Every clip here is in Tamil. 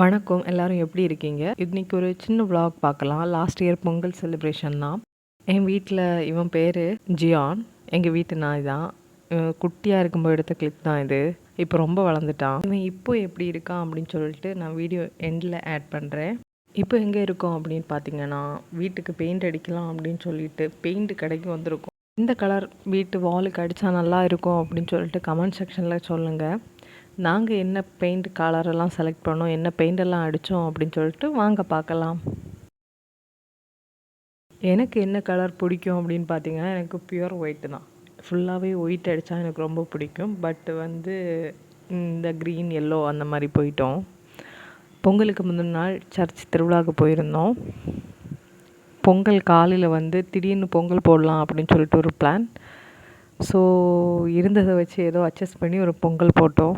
வணக்கம். எல்லாரும் எப்படி இருக்கீங்க? இன்னைக்கு ஒரு சின்ன ப்ளாக் பார்க்கலாம். லாஸ்ட் இயர் பொங்கல் செலிப்ரேஷன் தான். என் வீட்டில் இவன் பேர் ஜியான். எங்கள் வீட்டு நாய் தான். குட்டியாக இருக்கும்போது எடுத்த கிளிப் தான் இது. இப்போ ரொம்ப வளர்ந்துட்டான். இவன் இப்போ எப்படி இருக்கான் அப்படின்னு சொல்லிட்டு நான் வீடியோ எண்டில் ஆட் பண்ணுறேன் இப்போ எங்கே இருக்கோம் அப்படின்னு பார்த்தீங்கன்னா வீட்டுக்கு பெயிண்ட் அடிக்கலாம் அப்படின்னு சொல்லிட்டு பெயிண்ட் கடைக்கு வந்திருக்கோம். இந்த கலர் வீட்டு வாலுக்கு அடித்தா நல்லா இருக்கும் அப்படின்னு சொல்லிட்டு கமெண்ட் செக்ஷனில் சொல்லுங்கள் நாங்கள் என்ன பெயிண்ட் கலரெல்லாம் செலக்ட் பண்ணோம் என்ன பெயிண்டெல்லாம் அடித்தோம் அப்படின்னு சொல்லிட்டு வாங்க பார்க்கலாம். எனக்கு என்ன கலர் பிடிக்கும் அப்படின்னு பார்த்தீங்கன்னா எனக்கு பியூர் ஒயிட்டு தான். ஃபுல்லாகவே ஒயிட் அடித்தா எனக்கு ரொம்ப பிடிக்கும். பட் வந்து இந்த க்ரீன் எல்லோ அந்த மாதிரி போயிட்டோம். பொங்கலுக்கு முந்தின நாள் சர்ச் திருவிழாவுக்கு போயிருந்தோம். பொங்கல் காலையில் வந்து திடீர்னு பொங்கல் போடலாம் அப்படின்னு சொல்லிட்டு ஒரு பிளான் ஸோ இருந்ததை வச்சு ஏதோ அட்ஜஸ்ட் பண்ணி ஒரு பொங்கல் போட்டோம்.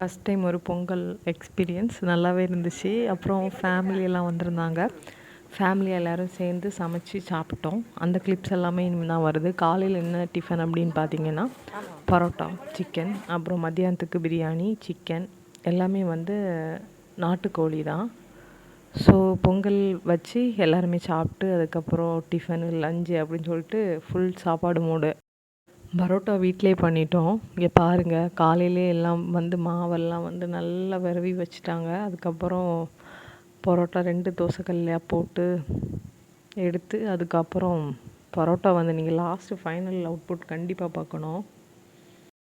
ஃபஸ்ட் டைம் ஒரு பொங்கல் எக்ஸ்பீரியன்ஸ் நல்லாவே இருந்துச்சு. அப்புறம் ஃபேமிலியெல்லாம் வந்திருந்தாங்க. ஃபேமிலி எல்லோரும் சேர்ந்து சமைச்சு சாப்பிட்டோம். அந்த கிளிப்ஸ் எல்லாமே இனிமேல் தான் வருது. காலையில் என்ன டிஃபன் அப்படின்னு பார்த்தீங்கன்னா பரோட்டா சிக்கன் அப்புறம் மத்தியானத்துக்கு பிரியாணி சிக்கன் எல்லாமே வந்து நாட்டுக்கோழி தான். ஸோ பொங்கல் வச்சு எல்லாருமே சாப்பிட்டு அதுக்கப்புறம் டிஃபனு லஞ்சு அப்படின்னு சொல்லிட்டு ஃபுல் சாப்பாடு மூடு பரோட்டா வீட்டிலே பண்ணிட்டோம். இங்கே பாருங்கள் காலையிலே எல்லாம் வந்து மாவெல்லாம் வந்து நல்லா விரவி வச்சுட்டாங்க. அதுக்கப்புறம் பரோட்டா ரெண்டு தோசைக்கல்லையாக போட்டு எடுத்து அதுக்கப்புறம் பரோட்டா வந்து நீங்கள் லாஸ்ட்டு ஃபைனல் அவுட்புட் கண்டிப்பாக பார்க்கணும்.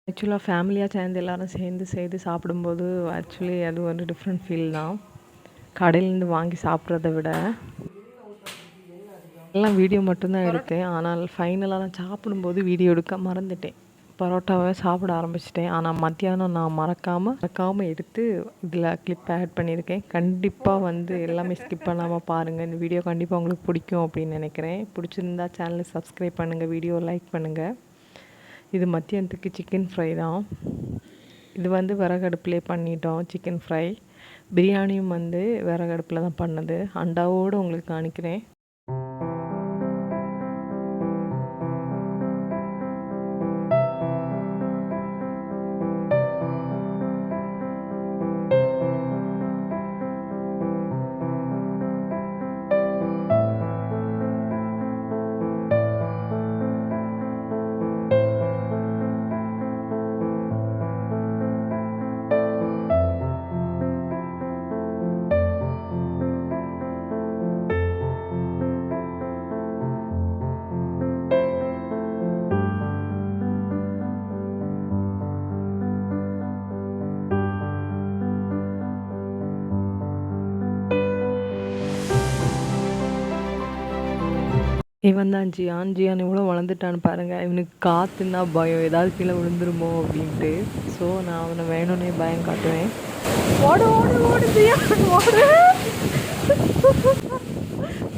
ஆக்சுவலாக ஃபேமிலியாக சேர்ந்து எல்லோரும் சேர்ந்து சேர்ந்து சாப்பிடும்போது ஆக்சுவலி அது ஒரு டிஃப்ரெண்ட் ஃபீல் தான். கடையிலேருந்து வாங்கி சாப்பிட்றத விட எல்லாம் வீடியோ மட்டும்தான் எடுத்தேன். ஆனால் ஃபைனலாக நான் சாப்பிடும்போது வீடியோ எடுக்க மறந்துட்டேன். பரோட்டாவை சாப்பிட ஆரம்பிச்சிட்டேன். ஆனால் மத்தியானம் நான் மறக்காமல் மறக்காமல் எடுத்து இதில் கிளிப் ஆட் பண்ணியிருக்கேன். கண்டிப்பாக வந்து எல்லாமே ஸ்கிப் பண்ணாமல் பாருங்கள் இந்த வீடியோ கண்டிப்பாக உங்களுக்கு பிடிக்கும் அப்படின்னு நினைக்கிறேன். பிடிச்சிருந்தா சேனலை சப்ஸ்கிரைப் பண்ணுங்கள் வீடியோ லைக் பண்ணுங்கள் இது மத்தியானத்துக்கு சிக்கன் ஃப்ரை தான். இது வந்து விறகடுப்புலேயே பண்ணிட்டோம் சிக்கன் ஃப்ரை பிரியாணியும் வந்து விறகடுப்பில் தான் பண்ணது. அண்டாவோடு உங்களுக்கு காணிக்கிறேன் இவன் தான் ஜியான். ஜியான் இவ்வளோ வளர்ந்துட்டான்னு பாருங்கள் இவனுக்கு காற்றுன்னா பயம். ஏதாவது கீழே விழுந்துருமோ அப்படின்ட்டு. ஸோ நான் அவனை வேணும்னே பயம் காட்டுவேன். ஓடு ஓடு ஓடு ஜியான் ஓடு.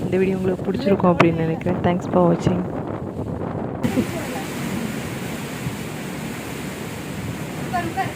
இந்த வீடியோ உங்களுக்கு பிடிச்சிருக்கும் அப்படின்னு நினைக்கிறேன். தேங்க்ஸ் ஃபார் வாட்சிங் உட்காரு,